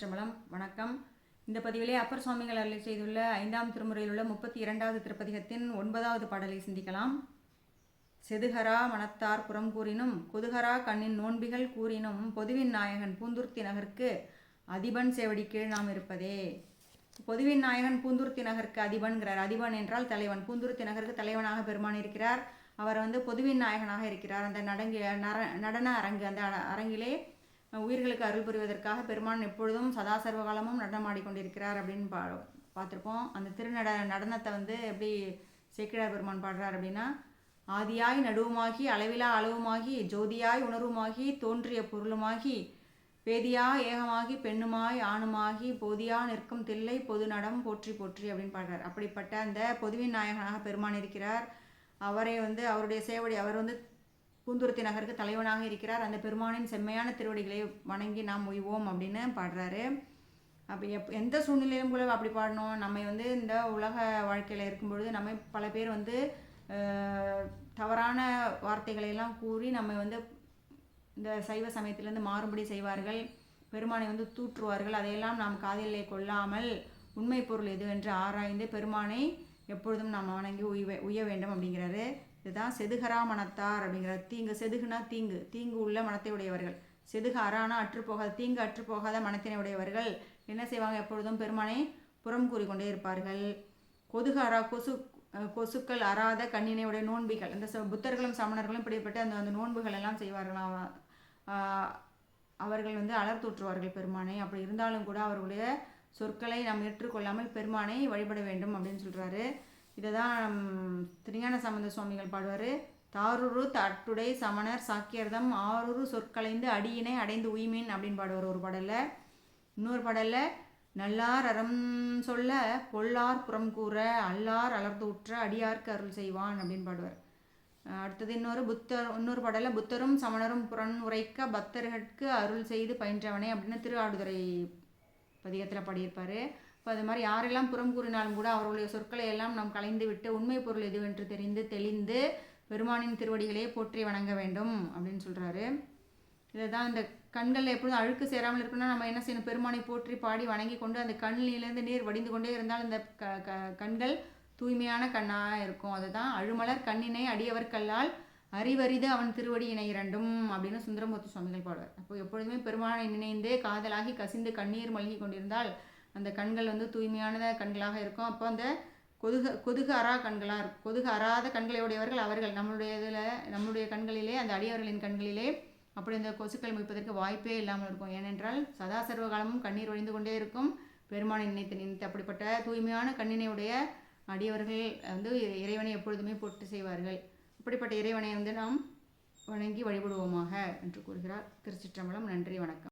சிற்றம்பலம் வணக்கம். இந்த பதிவிலே அப்பர் சுவாமிகள் அருளை செய்துள்ள ஐந்தாம் திருமுறையில் உள்ள முப்பத்தி இரண்டாவது திருப்பதிகத்தின் ஒன்பதாவது பாடலை சிந்திக்கலாம். செதுகரா மனத்தார் புறம் கூறினும் கொதுகரா கண்ணின் நோன்பிகள் கூறினும் பொதுவின் நாயகன் பூந்துர்த்தி நகருக்கு அதிபன் சேவடி கீழ் நாம் இருப்பதே. பொதுவின் நாயகன் பூந்துர்த்தி நகருக்கு அதிபன்கிறார். அதிபன் என்றால் தலைவன். பூந்துர்த்தி நகருக்கு தலைவனாக பெருமான் இருக்கிறார். அவர் வந்து பொதுவின் நாயகனாக இருக்கிறார். அந்த நடங்கு நர நடன அரங்கு அந்த அரங்கிலே உயிர்களுக்கு அருள் புரிவதற்காக பெருமான் எப்பொழுதும் சதா சர்வ காலமும் நடனமாடிக்கொண்டிருக்கிறார் அப்படின்னு பா பார்த்துருப்போம். அந்த திருநட நடனத்தை வந்து எப்படி சேக்கிழார் பெருமான் பாடுறார் அப்படின்னா ஆதியாய் நடுவுமாகி அளவிலா அளவுமாகி ஜோதியாய் உணர்வுமாகி தோன்றிய பொருளுமாகி பேதியா ஏகமாகி பெண்ணுமாய் ஆணுமாகி போதியா நிற்கும் தில்லை பொது நடம் போற்றி போற்றி அப்படின்னு பாடுறார். அப்படிப்பட்ட அந்த பொதுவின் நாயகனாக பெருமான் இருக்கிறார். அவரை வந்து அவருடைய சேவடி அவர் வந்து கூந்துருத்தி நகருக்கு தலைவனாக இருக்கிறார். அந்த பெருமானின் செம்மையான திருவடிகளை வணங்கி நாம் உய்வோம் அப்படின்னு பாடுறாரு. அப்போ எப் எந்த சூழ்நிலையிலும் கூட அப்படி பாடணும். நம்ம வந்து இந்த உலக வாழ்க்கையில் இருக்கும் பொழுது நம்ம பல பேர் வந்து தவறான வார்த்தைகளையெல்லாம் கூறி நம்ம வந்து இந்த சைவ சமயத்திலேருந்து மாறுபடி செய்வார்கள். பெருமானை வந்து தூற்றுவார்கள். அதையெல்லாம் நாம் காதிலே கொள்ளாமல் உண்மை பொருள் எது என்று ஆராய்ந்து பெருமானை எப்பொழுதும் நாம் வணங்கி உய்வ உய்ய வேண்டும் அப்படிங்கிறாரு. இதுதான் செதுகரா மனத்தார் அப்படிங்கிறார். தீங்கு செதுகுனா தீங்கு. தீங்கு உள்ள மனத்தை உடையவர்கள். செதுகு அறானா அற்றுப்போகாத தீங்கு அற்றுப்போகாத மனத்தினை உடையவர்கள். என்ன செய்வாங்க? எப்பொழுதும் பெருமானை புறம் கூறிக்கொண்டே இருப்பார்கள். கொதுகு அரா கொசு கொசுக்கள் அறாத கண்ணினையுடைய நோன்பிகள். இந்த ச- புத்தர்களும் சமணர்களும் இப்படிப்பட்ட அந்த அந்த நோன்புகள் எல்லாம் செய்வார்களாம் அவர்கள் வந்து அலர்த்தூற்றுவார்கள் பெருமானை. அப்படி இருந்தாலும் கூட அவர்களுடைய சொற்களை நாம் ஏற்றுக்கொள்ளாமல் பெருமானை வழிபட வேண்டும் அப்படின்னு சொல்கிறாரு இதை தான் திருஞான சம்பந்த சுவாமிகள் பாடுவார். தாருரு தட்டுடை சமணர் சாக்கியர்தம் ஆரூரு சொற்களைந்து அடியினை அடைந்து உய்மீன் அப்படின்னு பாடுவார் ஒரு பாடலில். இன்னொரு பாடலில் நல்லார் அறம் சொல்ல பொல்லார் புறம் கூற அல்லார் உற்ற அடியார்க்கு அருள் செய்வான் அப்படின்னு பாடுவார். அடுத்தது இன்னொரு புத்தர் இன்னொரு பாடலில் புத்தரும் சமணரும் புறன் உரைக்க பக்தர்களுக்கு அருள் செய்து பயின்றவனே அப்படின்னு திருவாடுதுறை பதிகத்தில் பாடியிருப்பார். இப்போ அது மாதிரி யாரெல்லாம் புறம் கூறினாலும் கூட அவர்களுடைய சொற்களை எல்லாம் நாம் கலைந்து விட்டு உண்மை பொருள் எதுவென்று தெரிந்து தெளிந்து பெருமானின் திருவடிகளே போற்றி வணங்க வேண்டும் அப்படின்னு சொல்கிறாரு இதை தான் இந்த கண்களில் எப்பொழுதும் அழுக்கு சேராமல் இருக்கணும்னா நம்ம என்ன செய்யணும்? பெருமானை போற்றி பாடி வணங்கி கொண்டு அந்த கண்ணிலிருந்து நீர் வடிந்து கொண்டே இருந்தால் அந்த க க கண்கள் தூய்மையான கண்ணாக இருக்கும். அதுதான் அழுமலர் கண்ணினை அடியவர் கல்லால் அறிவறிது அவன் திருவடி இரண்டும் அப்படின்னு சுந்தரமூர்த்தி சுவாமிகள் பாடுவார். அப்போ எப்பொழுதுமே பெருமானை நினைந்தே காதலாகி கசிந்து கண்ணீர் மல்கி கொண்டிருந்தால் அந்த கண்கள் வந்து தூய்மையான கண்களாக இருக்கும். அப்போ அந்த கொதுக கொதுகு அரா கண்களாக இருக்கும் கொதுகு அறாத கண்களை உடையவர்கள் அவர்கள். நம்மளுடைய இதில் நம்மளுடைய கண்களிலே அந்த அடியவர்களின் கண்களிலே அப்படி இந்த கொசுக்கள் மிப்பதற்கு வாய்ப்பே இல்லாமல் இருக்கும். ஏனென்றால் சதா சர்வ காலமும் கண்ணீர் ஒழிந்து கொண்டே இருக்கும். பெருமானை நினைத்து நினைத்து அப்படிப்பட்ட தூய்மையான கண்ணினையுடைய அடியவர்கள் வந்து இறைவனை எப்பொழுதுமே பொட்டு செய்வார்கள். அப்படிப்பட்ட இறைவனை வந்து நாம் வணங்கி வழிபடுவோமாக என்று கூறுகிறார் திருச்சிற்றம்பலம். நன்றி வணக்கம்.